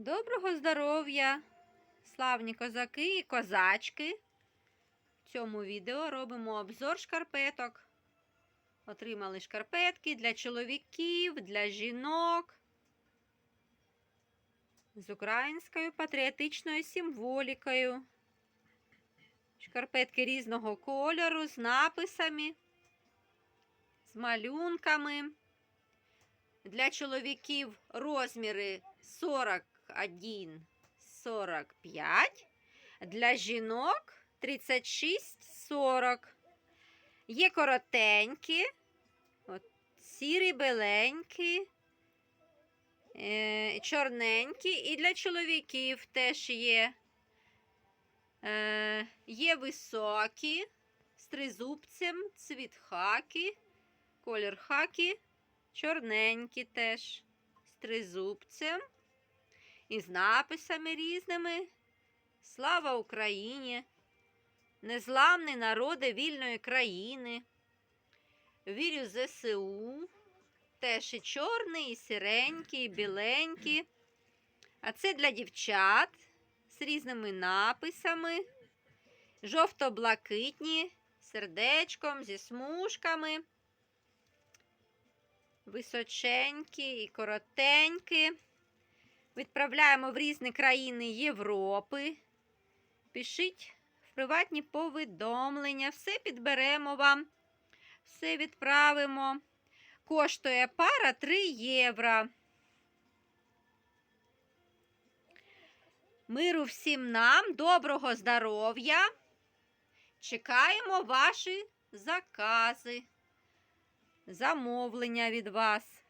Доброго здоров'я, славні козаки і козачки. В цьому відео робимо обзор шкарпеток. Отримали шкарпетки для чоловіків, для жінок з українською патріотичною символікою. Шкарпетки різного кольору з написами, з малюнками. Для чоловіків розміри 41 45, для жінок 36 40. Є коротенькі, от, сірі, беленькі, е, чорненькі, і для чоловіків теж є. Е, є високі з тризубцем, цвіт хакі, колір хакі, чорненькі теж з тризубцем і з написами різними. Слава Україні! Незламний народи вільної країни. Вірю ЗСУ. Теж і чорний, і сиренький, і біленький. А це для дівчат з різними написами. Жовто-блакитні, сердечком, зі смужками. Височенькі і коротенькі. Відправляємо в різні країни Європи. Пишіть в приватні повідомлення, все підберемо вам, все відправимо. Коштує пара 3 євро. Миру всім нам, доброго здоров'я. Чекаємо ваші закази, замовлення від вас.